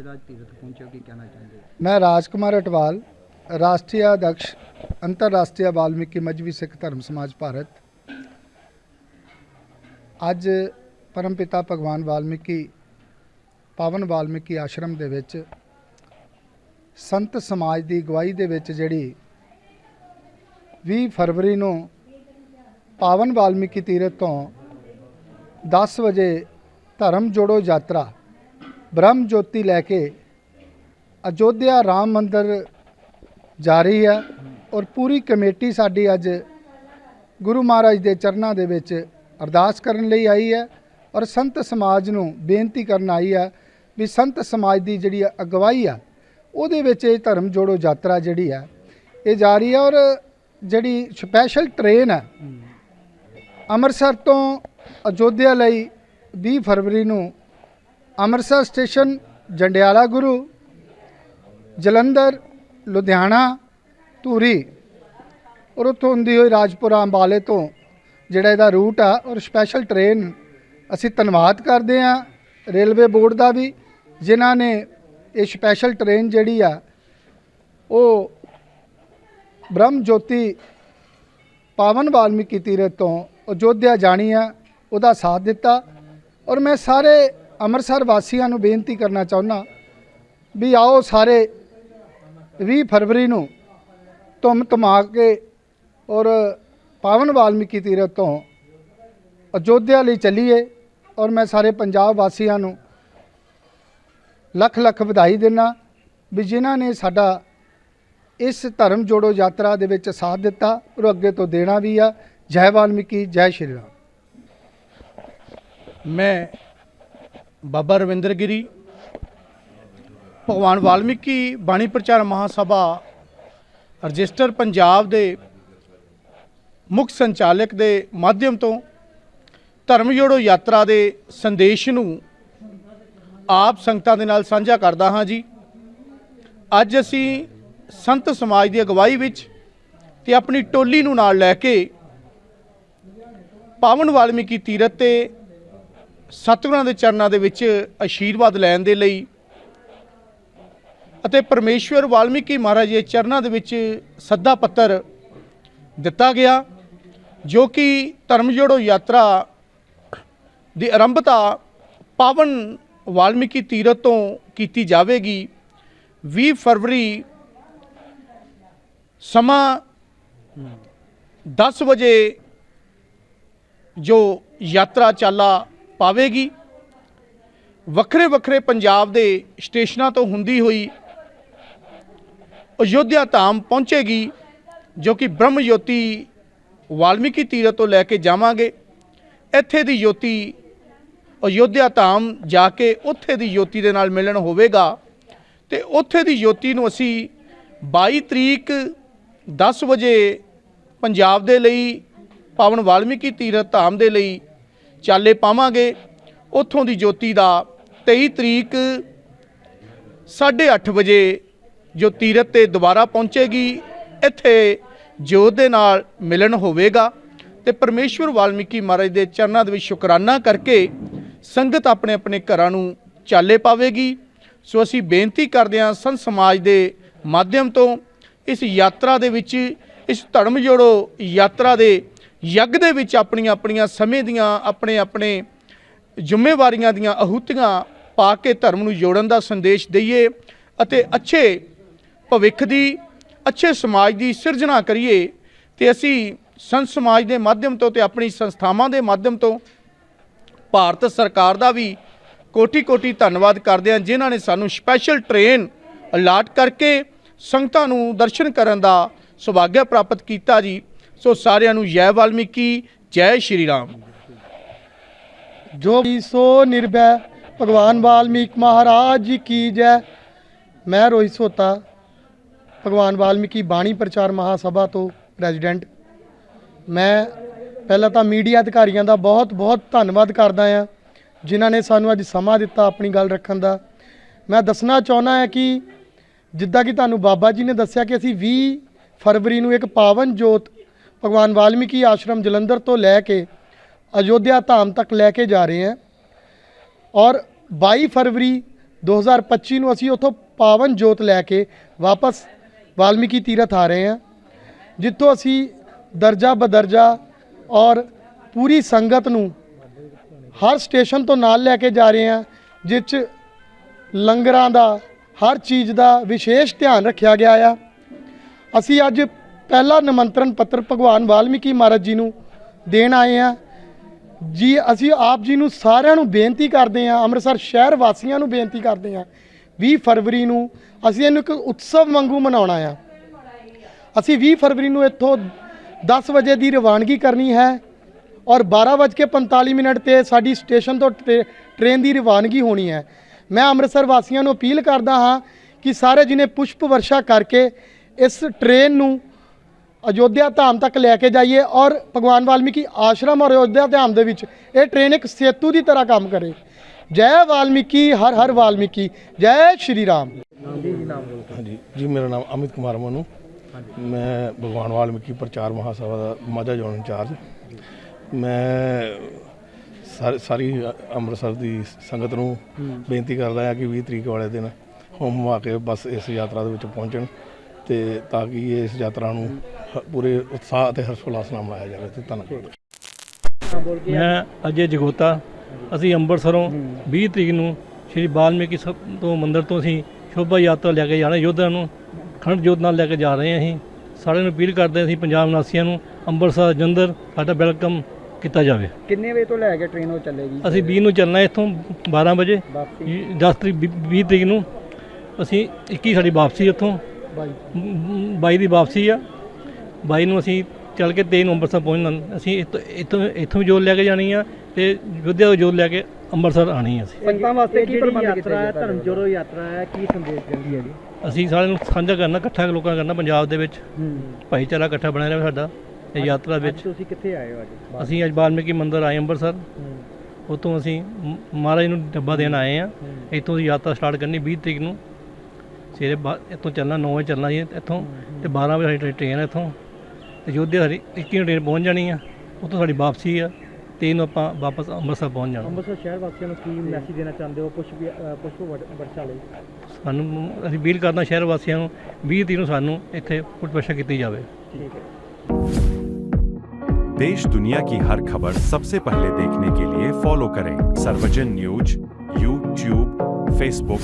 ਜਿਹੜਾ ਰਾਜ ਤੀਰਥ ਪਹੁੰਚੇ ਕੀ ਕਹਿਣਾ ਚਾਹੁੰਦੇ ਮੈਂ ਰਾਜਕੁਮਾਰ ਅਟਵਾਲ, ਰਾਸ਼ਟਰੀ ਅਧਿਕਸ਼, ਅੰਤਰਰਾਸ਼ਟਰੀ ਵਾਲਮੀਕੀ ਮਜਬੀ ਸਿੱਖ ਧਰਮ ਸਮਾਜ ਭਾਰਤ। ਅੱਜ ਪਰਮ ਪਿਤਾ ਭਗਵਾਨ ਵਾਲਮੀਕੀ, ਪਾਵਨ ਵਾਲਮੀਕੀ ਆਸ਼ਰਮ ਦੇ ਵਿੱਚ ਸੰਤ ਸਮਾਜ ਦੀ ਅਗਵਾਈ ਦੇ ਵਿੱਚ ਜਿਹੜੀ 20 ਫਰਵਰੀ ਨੂੰ ਪਾਵਨ ਵਾਲਮੀਕੀ ਤੀਰਥ ਤੋਂ 10 ਵਜੇ ਧਰਮ ਜੋੜੋ ਯਾਤਰਾ ਬ੍ਰਹਮ ਜੋਤੀ ਲੈ ਕੇ ਅਯੋਧਿਆ ਰਾਮ ਮੰਦਿਰ ਜਾ ਰਹੀ ਹੈ ਔਰ ਪੂਰੀ ਕਮੇਟੀ ਸਾਡੀ ਅੱਜ ਗੁਰੂ ਮਹਾਰਾਜ ਦੇ ਚਰਨਾਂ ਦੇ ਵਿੱਚ ਅਰਦਾਸ ਕਰਨ ਲਈ ਆਈ ਹੈ ਔਰ ਸੰਤ ਸਮਾਜ ਨੂੰ ਬੇਨਤੀ ਕਰਨ ਆਈ ਹੈ ਵੀ ਸੰਤ ਸਮਾਜ ਦੀ ਜਿਹੜੀ ਅਗਵਾਈ ਆ ਉਹਦੇ ਵਿੱਚ ਇਹ ਧਰਮ ਜੋੜੋ ਯਾਤਰਾ ਜਿਹੜੀ ਹੈ ਇਹ ਜਾ ਰਹੀ ਹੈ ਔਰ ਜਿਹੜੀ ਸਪੈਸ਼ਲ ਟ੍ਰੇਨ ਹੈ। ਅੰਮ੍ਰਿਤਸਰ ਤੋਂ ਅਯੋਧਿਆ ਲਈ 20 ਫਰਵਰੀ ਨੂੰ ਅੰਮ੍ਰਿਤਸਰ ਸਟੇਸ਼ਨ, ਜੰਡਿਆਲਾ ਗੁਰੂ, ਜਲੰਧਰ, ਲੁਧਿਆਣਾ, ਧੂਰੀ। ਔਰ ਉੱਥੋਂ ਹੁੰਦੀ ਹੋਈ ਰਾਜਪੁਰਾ, ਅੰਬਾਲੇ ਤੋਂ, ਜਿਹੜਾ ਇਹਦਾ ਰੂਟ ਆ, ਔਰ ਸਪੈਸ਼ਲ ਟ੍ਰੇਨ ਅਸੀਂ ਧੰਨਵਾਦ ਕਰਦੇ ਆ ਰੇਲਵੇ ਬੋਰਡ ਦਾ ਵੀ, ਜਿਨ੍ਹਾਂ ਨੇ ਇਹ ਸਪੈਸ਼ਲ ਟ੍ਰੇਨ ਜਿਹੜੀ ਆ, ਉਹ ਬ੍ਰਹਮ ਜੋਤੀ ਪਾਵਨ ਵਾਲਮੀਕੀ ਤੀਰਥ ਤੋਂ ਅਯੋਧਿਆ ਜਾਣੀ ਆ, ਉਹਦਾ ਸਾਥ ਦਿੱਤਾ। ਔਰ ਮੈਂ ਸਾਰੇ ਅੰਮ੍ਰਿਤਸਰ ਵਾਸੀਆਂ ਨੂੰ ਬੇਨਤੀ ਕਰਨਾ ਚਾਹੁੰਦਾ ਵੀ ਆਓ ਸਾਰੇ 20 ਫਰਵਰੀ ਨੂੰ ਧੁੰਮ ਧਮਾ ਕੇ ਔਰ ਪਾਵਨ ਵਾਲਮੀਕੀ ਤੀਰਥ ਤੋਂ ਅਯੋਧਿਆ ਲਈ ਚੱਲੀਏ ਔਰ ਮੈਂ ਸਾਰੇ ਪੰਜਾਬ ਵਾਸੀਆਂ ਨੂੰ ਲੱਖ ਲੱਖ ਵਧਾਈ ਦਿੰਦਾ ਵੀ ਜਿਨ੍ਹਾਂ ਨੇ ਸਾਡਾ ਇਸ ਧਰਮ ਜੋੜੋ ਯਾਤਰਾ ਦੇ ਵਿੱਚ ਸਾਥ ਦਿੱਤਾ ਔਰ ਅੱਗੇ ਤੋਂ ਦੇਣਾ ਵੀ ਆ। ਜੈ ਵਾਲਮੀਕੀ, ਜੈ ਸ਼੍ਰੀ ਰਾਮ। ਮੈਂ ਬਾਬਾ ਰਵਿੰਦਰ ਗਿਰੀ, ਭਗਵਾਨ ਵਾਲਮੀਕੀ ਬਾਣੀ ਪ੍ਰਚਾਰ ਮਹਾਸਭਾ, ਰਜਿਸਟਰ ਪੰਜਾਬ ਦੇ ਮੁੱਖ ਸੰਚਾਲਕ ਦੇ ਮਾਧਿਅਮ ਤੋਂ ਧਰਮ ਜੋੜੋ ਯਾਤਰਾ ਦੇ ਸੰਦੇਸ਼ ਨੂੰ ਆਪ ਸੰਗਤਾਂ ਦੇ ਨਾਲ ਸਾਂਝਾ ਕਰਦਾ ਹਾਂ ਜੀ। ਅੱਜ ਅਸੀਂ ਸੰਤ ਸਮਾਜ ਦੀ ਅਗਵਾਈ ਵਿੱਚ ਤੇ ਆਪਣੀ ਟੋਲੀ ਨੂੰ ਨਾਲ ਲੈ ਕੇ ਪਾਵਨ ਵਾਲਮੀਕੀ ਤੀਰਥ ਤੇ ਸਤਿਗੁਰਾਂ ਦੇ ਚਰਨਾਂ ਦੇ ਵਿੱਚ ਆਸ਼ੀਰਵਾਦ ਲੈਣ ਦੇ ਲਈ ਅਤੇ ਪਰਮੇਸ਼ਵਰ ਵਾਲਮੀਕੀ ਮਹਾਰਾਜ ਦੇ ਚਰਨਾਂ ਦੇ ਵਿੱਚ ਸੱਦਾ ਪੱਤਰ ਦਿੱਤਾ ਗਿਆ, ਜੋ ਕਿ ਧਰਮ ਜੋੜੋ ਯਾਤਰਾ ਦੀ ਆਰੰਭਤਾ ਪਾਵਨ ਵਾਲਮੀਕੀ ਤੀਰਥ ਤੋਂ ਕੀਤੀ ਜਾਵੇਗੀ। 20 ਫਰਵਰੀ ਸਮਾਂ 10 ਵਜੇ ਜੋ ਯਾਤਰਾ ਚਾਲਾ ਪਾਵੇਗੀ। ਵੱਖਰੇ ਵੱਖਰੇ ਪੰਜਾਬ ਦੇ ਸਟੇਸ਼ਨਾਂ ਤੋਂ ਹੁੰਦੀ ਹੋਈ ਅਯੋਧਿਆ ਧਾਮ ਪਹੁੰਚੇਗੀ, ਜੋ ਕਿ ਬ੍ਰਹਮ ਜੋਤੀ ਵਾਲਮੀਕੀ ਤੀਰਥ ਤੋਂ ਲੈ ਕੇ ਜਾਵਾਂਗੇ। ਇੱਥੇ ਦੀ ਜੋਤੀ ਅਯੋਧਿਆ ਧਾਮ ਜਾ ਕੇ ਉੱਥੇ ਦੀ ਜੋਤੀ ਦੇ ਨਾਲ ਮਿਲਣ ਹੋਵੇਗਾ ਤੇ ਉੱਥੇ ਦੀ ਜੋਤੀ ਨੂੰ ਅਸੀਂ 22 ਤਰੀਕ 10 ਵਜੇ ਪੰਜਾਬ ਦੇ ਲਈ, ਪਾਵਨ ਵਾਲਮੀਕੀ ਤੀਰਥ ਧਾਮ ਦੇ ਲਈ ਚਾਲੇ ਪਾਵਾਂਗੇ। ਉੱਥੋਂ ਦੀ ਜੋਤੀ ਦਾ 23 ਤਰੀਕ 8:30 ਵਜੇ ਜੋ ਤੀਰਥ ਤੇ ਦੁਬਾਰਾ ਪਹੁੰਚੇਗੀ, ਇੱਥੇ ਜੋਤ ਦੇ ਨਾਲ ਮਿਲਣ ਹੋਵੇਗਾ। ਤੇ ਪਰਮੇਸ਼ਵਰ ਵਾਲਮੀਕੀ ਮਹਾਰਾਜ ਦੇ ਚਰਨਾਂ ਦੇ ਵਿੱਚ ਸ਼ੁਕਰਾਨਾ ਕਰਕੇ ਸੰਗਤ ਆਪਣੇ ਆਪਣੇ ਘਰਾਂ ਨੂੰ ਚਾਲੇ ਪਾਵੇਗੀ। ਸੋ ਅਸੀਂ ਬੇਨਤੀ ਕਰਦੇ ਹਾਂ ਸੰਤ ਸਮਾਜ ਦੇ ਮਾਧਿਅਮ ਤੋਂ ਇਸ ਯਾਤਰਾ ਦੇ ਵਿੱਚ, ਇਸ ਧਰਮ ਜੋੜੋ ਯਾਤਰਾ ਦੇ ਯੱਗ ਦੇ ਵਿੱਚ ਆਪਣੀਆਂ ਆਪਣੀਆਂ ਸਮੇਂ ਦੀਆਂ, ਆਪਣੇ ਆਪਣੇ ਜ਼ਿੰਮੇਵਾਰੀਆਂ ਦੀਆਂ ਅਹੂਤੀਆਂ ਪਾ ਕੇ ਧਰਮ ਨੂੰ ਜੋੜਨ ਦਾ ਸੰਦੇਸ਼ ਦਈਏ ਅਤੇ ਅੱਛੇ ਭਵਿੱਖ ਦੀ, ਅੱਛੇ ਸਮਾਜ ਦੀ ਸਿਰਜਣਾ ਕਰੀਏ ਤੇ ਅਸੀਂ ਸੰਤ ਸਮਾਜ ਦੇ ਮਾਧਿਅਮ ਤੋਂ ਤੇ ਆਪਣੀ ਸੰਸਥਾਵਾਂ ਦੇ ਮਾਧਿਅਮ ਤੋਂ ਭਾਰਤ ਸਰਕਾਰ ਦਾ ਵੀ ਕੋਟੀ ਕੋਟੀ ਧੰਨਵਾਦ ਕਰਦੇ ਹਾਂ, ਜਿਨ੍ਹਾਂ ਨੇ ਸਾਨੂੰ ਸਪੈਸ਼ਲ ਟ੍ਰੇਨ ਅਲਾਟ ਕਰਕੇ ਸੰਗਤਾਂ ਨੂੰ ਦਰਸ਼ਨ ਕਰਨ ਦਾ ਸੁਭਾਗਿਆ ਪ੍ਰਾਪਤ ਕੀਤਾ ਜੀ। ਸੋ ਸਾਰਿਆਂ ਨੂੰ ਜੈ ਵਾਲਮੀਕੀ, ਜੈ ਸ਼੍ਰੀ ਰਾਮ। ਜੋ ਵੀ ਸੋ ਨਿਰਭੈ, ਭਗਵਾਨ ਵਾਲਮੀਕ ਮਹਾਰਾਜ ਜੀ ਕੀ ਜੈ। ਮੈਂ ਰੋਹਿਤ ਸੋਤਾ, ਭਗਵਾਨ ਵਾਲਮੀਕੀ ਬਾਣੀ ਪ੍ਰਚਾਰ ਮਹਾਸਭਾ ਤੋਂ ਪ੍ਰੈਜ਼ੀਡੈਂਟ। ਮੈਂ ਪਹਿਲਾਂ ਤਾਂ ਮੀਡੀਆ ਅਧਿਕਾਰੀਆਂ ਦਾ ਬਹੁਤ ਬਹੁਤ ਧੰਨਵਾਦ ਕਰਦਾ ਹਾਂ, ਜਿਨ੍ਹਾਂ ਨੇ ਸਾਨੂੰ ਅੱਜ ਸਮਾਂ ਦਿੱਤਾ ਆਪਣੀ ਗੱਲ ਰੱਖਣ ਦਾ। ਮੈਂ ਦੱਸਣਾ ਚਾਹੁੰਦਾ ਹਾਂ ਕਿ ਜਿੱਦਾਂ ਕਿ ਤੁਹਾਨੂੰ ਬਾਬਾ ਜੀ ਨੇ ਦੱਸਿਆ ਕਿ ਅਸੀਂ 20 ਫਰਵਰੀ ਨੂੰ ਇੱਕ ਪਾਵਨ ਜੋਤ ਭਗਵਾਨ ਵਾਲਮੀਕੀ ਆਸ਼ਰਮ ਜਲੰਧਰ ਤੋਂ ਲੈ ਕੇ ਅਯੋਧਿਆ ਧਾਮ ਤੱਕ ਲੈ ਕੇ ਜਾ ਰਹੇ ਹਾਂ। ਔਰ 22 ਫਰਵਰੀ 2025 ਨੂੰ ਅਸੀਂ ਉੱਥੋਂ ਪਾਵਨ ਜੋਤ ਲੈ ਕੇ ਵਾਪਸ ਵਾਲਮੀਕੀ ਤੀਰਥ ਆ ਰਹੇ ਹਾਂ, ਜਿੱਥੋਂ ਅਸੀਂ ਦਰਜਾ ਬਦਰਜਾ ਔਰ ਪੂਰੀ ਸੰਗਤ ਨੂੰ ਹਰ ਸਟੇਸ਼ਨ ਤੋਂ ਨਾਲ ਲੈ ਕੇ ਜਾ ਰਹੇ ਹਾਂ, ਜਿਸ 'ਚ ਲੰਗਰਾਂ ਦਾ, ਹਰ ਚੀਜ਼ ਦਾ ਵਿਸ਼ੇਸ਼ ਧਿਆਨ ਰੱਖਿਆ ਗਿਆ ਆ। ਅਸੀਂ ਅੱਜ ਪਹਿਲਾ ਨਿਮੰਤਰਣ ਪੱਤਰ ਭਗਵਾਨ ਵਾਲਮੀਕੀ ਮਹਾਰਾਜ ਜੀ ਨੂੰ ਦੇਣ ਆਏ ਆ ਜੀ, ਅਸੀਂ ਆਪ ਜੀ ਨੂੰ ਸਾਰਿਆਂ ਨੂੰ ਬੇਨਤੀ ਕਰਦੇ ਹਾਂ, ਅੰਮ੍ਰਿਤਸਰ ਸ਼ਹਿਰ ਵਾਸੀਆਂ ਨੂੰ ਬੇਨਤੀ ਕਰਦੇ ਹਾਂ 20 ਫਰਵਰੀ ਨੂੰ ਅਸੀਂ ਇਹਨੂੰ ਇੱਕ ਉਤਸਵ ਵਾਂਗੂ ਮਨਾਉਣਾ ਆ। ਅਸੀਂ 20 ਫਰਵਰੀ ਨੂੰ ਇੱਥੋਂ 10 ਵਜੇ ਦੀ ਰਵਾਨਗੀ ਕਰਨੀ ਹੈ ਔਰ 12:45 ਮਿੰਟ ਤੇ ਸਾਡੀ ਸਟੇਸ਼ਨ ਤੋਂ ਟਰੇ- ਟ੍ਰੇਨ ਦੀ ਰਵਾਨਗੀ ਹੋਣੀ ਹੈ। ਮੈਂ ਅੰਮ੍ਰਿਤਸਰ ਵਾਸੀਆਂ ਨੂੰ ਅਪੀਲ ਕਰਦਾ ਹਾਂ ਕਿ ਸਾਰੇ ਜਿਨੇ ਪੁਸ਼ਪ ਵਰਸ਼ਾ ਕਰਕੇ ਇਸ ਟ੍ਰੇਨ ਨੂੰ ਅਯੋਧਿਆ ਧਾਮ ਤੱਕ ਲੈ ਕੇ ਜਾਈਏ ਔਰ ਭਗਵਾਨ ਵਾਲਮੀਕੀ ਆਸ਼ਰਮ ਔਰ ਅਯੋਧਿਆ ਧਾਮ ਦੇ ਵਿੱਚ ਇਹ ਟ੍ਰੇਨ ਇੱਕ ਸੇਤੂ ਦੀ ਤਰ੍ਹਾਂ ਕੰਮ ਕਰੇ। ਜੈ ਵਾਲਮੀਕੀ ਹਰ ਹਰ ਵਾਲਮੀਕੀ ਜੈ ਸ਼੍ਰੀ ਰਾਮ। ਹਾਂਜੀ ਜੀ ਮੇਰਾ ਨਾਮ ਅਮਿਤ ਕੁਮਾਰ ਮਨੂ। ਮੈਂ ਭਗਵਾਨ ਵਾਲਮੀਕੀ ਪ੍ਰਚਾਰ ਮਹਾਸਭਾ ਦਾ ਮਾਝਾ ਜ਼ੋਨ ਇੰਚਾਰਜ। ਮੈਂ ਸਾਰੀ ਸਾਰੀ ਅੰਮ੍ਰਿਤਸਰ ਦੀ ਸੰਗਤ ਨੂੰ ਬੇਨਤੀ ਕਰਦਾ ਹਾਂ ਕਿ 20 ਤਰੀਕ ਵਾਲੇ ਦਿਨ ਹੋਮ ਆ ਕੇ ਬਸ ਇਸ ਯਾਤਰਾ ਦੇ ਵਿੱਚ ਪਹੁੰਚਣ। ਤੇ ਤਾਂ ਕਿ ਇਸ ਯਾਤਰਾ ਨੂੰ ਹ- ਪੂਰੇ ਉਤਸ਼ਾਹ ਅਤੇ ਹਰਸ਼ੋਲਾਸ ਨਾਲ ਮਨਾਇਆ ਜਾਵੇ ਤੇ ਧੰਨਵਾਦ। ਮੈਂ ਅਜੇ ਜਗੋਤਾ ਅਸੀਂ ਅੰਮ੍ਰਿਤਸਰੋਂ 20 ਤਰੀਕ ਨੂੰ ਸ਼੍ਰੀ ਵਾਲਮੀਕੀ ਸਭ ਤੋਂ ਮੰਦਿਰ ਤੋਂ ਅਸੀਂ ਸ਼ੋਭਾ ਯਾਤਰਾ ਲੈ ਕੇ ਜਾਣਾ ਯੋਧਿਆਂ ਨੂੰ ਖੰਡ ਜੋਤ ਨਾਲ ਲੈ ਕੇ ਜਾ ਰਹੇ ਹਾਂ ਅਸੀਂ। ਸਾਰਿਆਂ ਨੂੰ ਅਪੀਲ ਕਰਦੇ ਹਾਂ ਅਸੀਂ ਪੰਜਾਬ ਨਿਵਾਸੀਆਂ ਨੂੰ ਅੰਮ੍ਰਿਤਸਰ ਜੰਦਰ ਸਾਡਾ ਵੈਲਕਮ ਕੀਤਾ ਜਾਵੇ। ਕਿੰਨੇ ਵਜੇ ਤੋਂ ਲੈ ਕੇ ਟ੍ਰੇਨ ਉਹ ਚੱਲੇਗੀ? ਅਸੀਂ 20 ਨੂੰ ਚੱਲਣਾ ਇੱਥੋਂ 12 ਵਜੇ। ਵਾਪਸੀ। 10 ਤਰੀਕ 20 ਤਰੀਕ ਨੂੰ ਅਸੀਂ 21 ਸਾਡੀ ਵਾਪਸੀ ਉੱਥੋਂ ਬਾਈ। 22 ਦੀ ਵਾਪਸੀ ਆ। 22 ਨੂੰ ਅਸੀਂ ਚੱਲ ਕੇ 23 ਨੂੰ ਅੰਮ੍ਰਿਤਸਰ ਪਹੁੰਚਣਾ। ਅਸੀਂ ਇੱਥੋਂ ਇੱਥੋਂ ਇੱਥੋਂ ਵੀ ਜੋਤ ਲੈ ਕੇ ਜਾਣੀ ਆ ਤੇ ਵਿਦਿਆ ਤੋਂ ਜੋਤ ਲੈ ਕੇ ਅੰਮ੍ਰਿਤਸਰ ਆਣੀ ਆ ਅਸੀਂ। ਸੰਗਤਾਂ ਵਾਸਤੇ ਕੀ ਪ੍ਰਬੰਧ ਕੀਤੇ ਹੈ ਧਰਮ ਜੋੜੋ ਯਾਤਰਾ ਹੈ ਕੀ ਸੰਦੇਸ਼ ਦਿੰਦੀ ਹੈ ਜੀ? ਅਸੀਂ ਸਾਰਿਆਂ ਨੂੰ ਸਾਂਝਾ ਕਰਨਾ ਇਕੱਠਾ ਲੋਕਾਂ ਕਰਨਾ ਪੰਜਾਬ ਦੇ ਵਿੱਚ। ਭਾਈਚਾਰਾ ਇਕੱਠਾ ਬਣਿਆ ਰਹੇ ਸਾਡਾ ਇਹ ਯਾਤਰਾ ਵਿੱਚ। ਤੁਸੀਂ ਕਿੱਥੇ ਆਏ ਹੋ ਅੱਜ? ਅਸੀਂ ਅੱਜ ਵਾਲਮੀਕੀ ਮੰਦਿਰ ਆਏ ਅੰਮ੍ਰਿਤਸਰ। ਉਤੋਂ ਅਸੀਂ ਮਹਾਰਾਜ ਨੂੰ ਡੱਬਾ ਦੇਣ ਆਏ ਆ। ਇੱਥੋਂ ਦੀ ਯਾਤਰਾ ਸਟਾਰਟ ਕਰਨੀ 20 ਤਰੀਕ ਨੂੰ। ਸਵੇਰੇ ਬਾ- ਇੱਥੋਂ ਚੱਲਣਾ 9 ਵਜੇ ਚੱਲਣਾ ਜੀ ਇੱਥੋਂ ਤੇ 12 ਵਜੇ ਸਾਡੀ ਟ੍ਰੇਨ ਹੈ ਇੱਥੋਂ ਤੇ ਯੋਧਿਆ ਸਾਡੀ 21 ਨੂੰ ਟ੍ਰੇਨ ਪਹੁੰਚ ਜਾਣੀ ਆ ਉੱਥੋਂ ਸਾਡੀ ਵਾਪਸੀ ਆ ਤੇ ਨੂੰ ਆਪਾਂ ਵਾਪਸ ਅੰਮ੍ਰਿਤਸਰ ਪਹੁੰਚ ਜਾਣਾ ਅੰਮ੍ਰਿਤਸਰ ਸ਼ਹਿਰ ਵਾਸੀਆਂ ਨੂੰ ਕੀ ਮੈਸੇਜ ਦੇਣਾ ਚਾਹੁੰਦੇ ਹੋ ਪੁਸ਼ਪ ਅ, ਪੁਸ਼ਪ ਵਰ- ਵਰਸ਼ਾ ਲਈ ਸਾਨੂੰ ਅਸੀਂ ਅਪੀਲ ਕਰਦਾ ਸ਼ਹਿਰ ਵਾਸੀਆਂ ਨੂੰ 20 ਤਰੀਕ ਨੂੰ ਸਾਨੂੰ ਇੱਥੇ ਪੁੱਟਪਛਾ ਕੀਤੀ ਜਾਵੇ ਠੀਕ ਹੈ देश दुनिया की हर खबर सबसे पहले देखने के लिए फॉलो करें सर्वजन न्यूज यूट्यूब फेसबुक